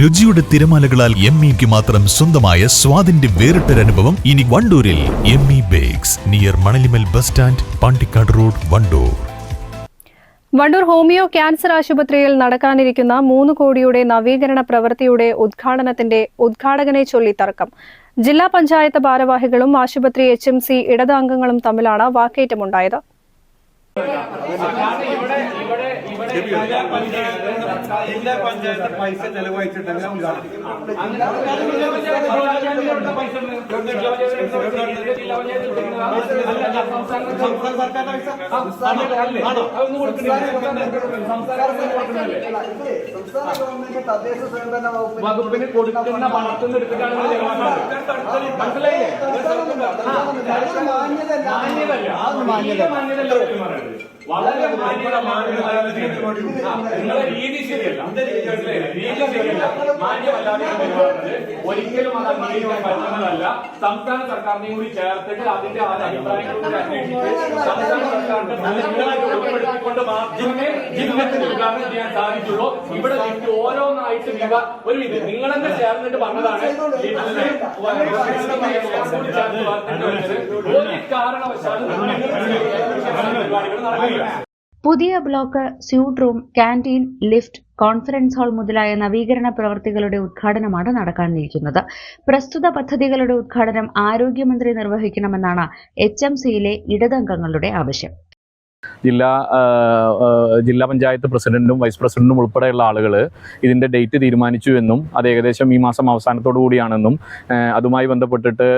രുചിയുടെ തിരമാലകളാൽ എം ഇക്ക് മാത്രം സ്വന്തമായ സ്വാദിന്റെ വേറിട്ടൊരനുഭവം ഇനി വണ്ടൂരിൽ M E bakes near Manalimal bus stand Pandikkad road Vandoor. Vandoor homeo cancer ആശുപത്രിയിൽ നടക്കാനിരിക്കുന്ന മൂന്ന് കോടിയുടെ നവീകരണ പ്രവൃത്തിയുടെ ഉദ്ഘാടനത്തിന്റെ ഉദ്ഘാടകനെ ചൊല്ലി തർക്കം. ജില്ലാ പഞ്ചായത്ത് ഭാരവാഹികളും ആശുപത്രി എച്ച് എം സി ഇടതാംഗങ്ങളും തമ്മിലാണ് വാക്കേറ്റമുണ്ടായത്. ജില്ലാ പഞ്ചായത്ത് പൈസ ചെലവഴിച്ചിട്ടുണ്ടെങ്കിൽ ഉദ്ഘാടനം സംസ്ഥാന സർക്കാരിന്റെ പൈസ സംസ്ഥാന ഗവൺമെന്റ് തദ്ദേശ സ്വയംഭരണ വകുപ്പിന് വകുപ്പിന് കൊടുക്കുന്ന പണത്തിൽ നിന്ന് എടുത്തിട്ടാണ്. മനസ്സിലായില്ലേ? മാന്യതല്ല. മാന്യതല്ല സത്യം വളരെ നിങ്ങളുടെ രീതി ശരിയല്ല? രീതി ശരിയല്ല? മാന്യമല്ലാതെ ഒരിക്കലും അത് അംഗീകരിക്കാൻ പറ്റുന്നതല്ല സംസ്ഥാന സർക്കാരിനെയും കൂടി ചേർത്തിട്ട് അതിന്റെ ആ അഭിപ്രായങ്ങൾ കൂടി അന്വേഷിച്ച് സംസ്ഥാന സർക്കാരിന്റെ ഉൾപ്പെടുത്തിക്കൊണ്ട് മാത്രമേ ജീവിതത്തിൽ ഉദ്ഘാടനം ചെയ്യാൻ സാധിച്ചുള്ളൂ. ഇവിടെ നിങ്ങൾക്ക് ഓരോന്നായിട്ട് വിവ ഒരു ഇത് നിങ്ങൾ തന്നെ ചേർന്നിട്ട് പറഞ്ഞതാണ്. ഒരു കാരണവശാലും പുതിയ block suite room canteen lift conference hall മുതലായ നവീകരണ പ്രവർത്തികളുടെ ഉദ്ഘാടനമാണ് നടക്കാനിരിക്കുന്നത്. പ്രസ്തുത പദ്ധതികളുടെ ഉദ്ഘാടനം ആരോഗ്യമന്ത്രി നിർവഹിക്കണമെന്നാണ് എച്ച് എം സിയിലെ ഇടതംഗങ്ങളുടെ ആവശ്യം. ജില്ലാ ജില്ലാ പഞ്ചായത്ത് പ്രസിഡന്റും വൈസ് പ്രസിഡന്റും ഉൾപ്പെടെയുള്ള ആളുകൾ ഇതിന്റെ ഡേറ്റ് തീരുമാനിച്ചു എന്നും അത് ഏകദേശം ഈ മാസം അവസാനത്തോടു കൂടിയാണെന്നും അതുമായി ബന്ധപ്പെട്ടിട്ട്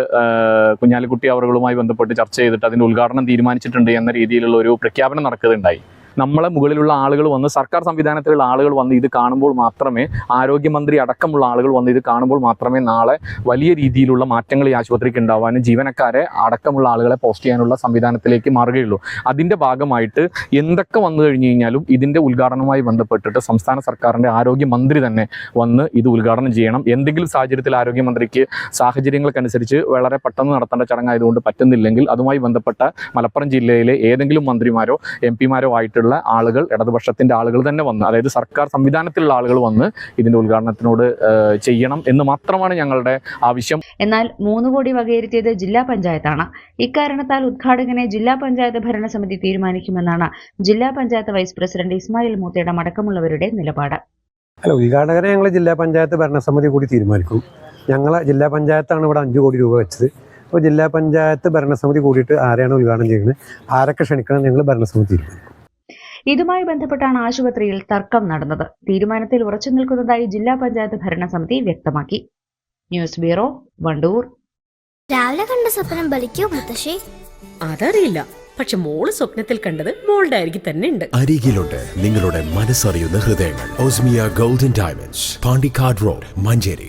കുഞ്ഞാലിക്കുട്ടി അവറുകളുമായി ബന്ധപ്പെട്ട് ചർച്ച ചെയ്തിട്ട് അതിന്റെ ഉദ്ഘാടനം തീരുമാനിച്ചിട്ടുണ്ട് എന്ന രീതിയിലുള്ള ഒരു പ്രഖ്യാപനം നടക്കുകയുണ്ടായി നമ്മളെ മുകളിലുള്ള ആളുകൾ വന്ന് സർക്കാർ സംവിധാനത്തിലുള്ള ആളുകൾ വന്ന് ഇത് കാണുമ്പോൾ മാത്രമേ ആരോഗ്യമന്ത്രി അടക്കമുള്ള ആളുകൾ വന്ന് ഇത് കാണുമ്പോൾ മാത്രമേ നാളെ വലിയ രീതിയിലുള്ള മാറ്റങ്ങൾ ഈ ആശുപത്രിക്ക് ഉണ്ടാവാനും ജീവനക്കാരെ അടക്കമുള്ള ആളുകളെ പോസ്റ്റ് ചെയ്യാനുള്ള സംവിധാനത്തിലേക്ക് മാറുകയുള്ളൂ. അതിന്റെ ഭാഗമായിട്ട് എന്തൊക്കെ വന്നു കഴിഞ്ഞു കഴിഞ്ഞാലും ഇതിന്റെ ഉദ്ഘാടനവുമായി ബന്ധപ്പെട്ടിട്ട് സംസ്ഥാന സർക്കാരിന്റെ ആരോഗ്യമന്ത്രി തന്നെ വന്ന് ഇത് ഉദ്ഘാടനം ചെയ്യണം. എന്തെങ്കിലും സാഹചര്യത്തിൽ ആരോഗ്യമന്ത്രിക്ക് സാഹചര്യങ്ങൾക്കനുസരിച്ച് വളരെ പെട്ടെന്ന് നടത്തേണ്ട ചടങ്ങായതുകൊണ്ട് പറ്റുന്നില്ലെങ്കിൽ അതുമായി ബന്ധപ്പെട്ട മലപ്പുറം ജില്ലയിലെ ഏതെങ്കിലും മന്ത്രിമാരോ എം പിമാരോ ആയിട്ടുള്ള ആളുകൾ ഇടതുപക്ഷത്തിന്റെ ആളുകൾ തന്നെ വന്ന് അതായത് സർക്കാർ സംവിധാനത്തിലുള്ള ആളുകൾ വന്ന് ഇതിന്റെ ഉദ്ഘാടനത്തിനോട് ചെയ്യണം എന്ന് മാത്രമാണ് ഞങ്ങളുടെ ആവശ്യം. എന്നാൽ മൂന്ന് കോടി വകയിരുത്തിയത് ജില്ലാ പഞ്ചായത്താണ്. ഇക്കാരണത്താൽ ഉദ്ഘാടകനെ ജില്ലാ പഞ്ചായത്ത് ഭരണസമിതി തീരുമാനിക്കുമെന്നാണ് ജില്ലാ പഞ്ചായത്ത് വൈസ് പ്രസിഡന്റ് ഇസ്മായിൽ മൂത്തയുടെ അടക്കമുള്ളവരുടെ നിലപാട്. അല്ല ഉദ്ഘാടകരെ ഞങ്ങൾ ജില്ലാ പഞ്ചായത്ത് ഭരണസമിതി കൂടി തീരുമാനിക്കും. ഞങ്ങൾ ജില്ലാ പഞ്ചായത്താണ് ഇവിടെ അഞ്ച് കോടി രൂപ വെച്ചത്. അപ്പോൾ ജില്ലാ പഞ്ചായത്ത് ഭരണസമിതി കൂടിയിട്ട് ആരെയാണ് ഉദ്ഘാടനം ചെയ്യുന്നത്? ആരൊക്കെ ക്ഷണിക്കണം ഞങ്ങൾ ഭരണസമിതി തീരുമാനിക്കും. ഇതുമായി ബന്ധപ്പെട്ടാണ് ആശുപത്രിയിൽ തർക്കം നടന്നത്. തീരുമാനത്തിൽ ഉറച്ചു നിൽക്കുന്നതായി ജില്ലാ പഞ്ചായത്ത് ഭരണസമിതി വ്യക്തമാക്കി. News bureau Vandoor. രാവിലെ കണ്ട സ്വപ്നം ബലിക്കോ മുത്തശ്ശി? അതറിയില്ല. പക്ഷെ മോൾ സ്വപ്നത്തിൽ കണ്ടത് മോളുടെ അരികിൽ തന്നെ ഉണ്ട്. അരികിലുണ്ട് നിങ്ങളുടെ മനസ്സറിയുന്ന ഹൃദയങ്ങൾ. Osmia golden diamonds Pandikkad road Manjeri.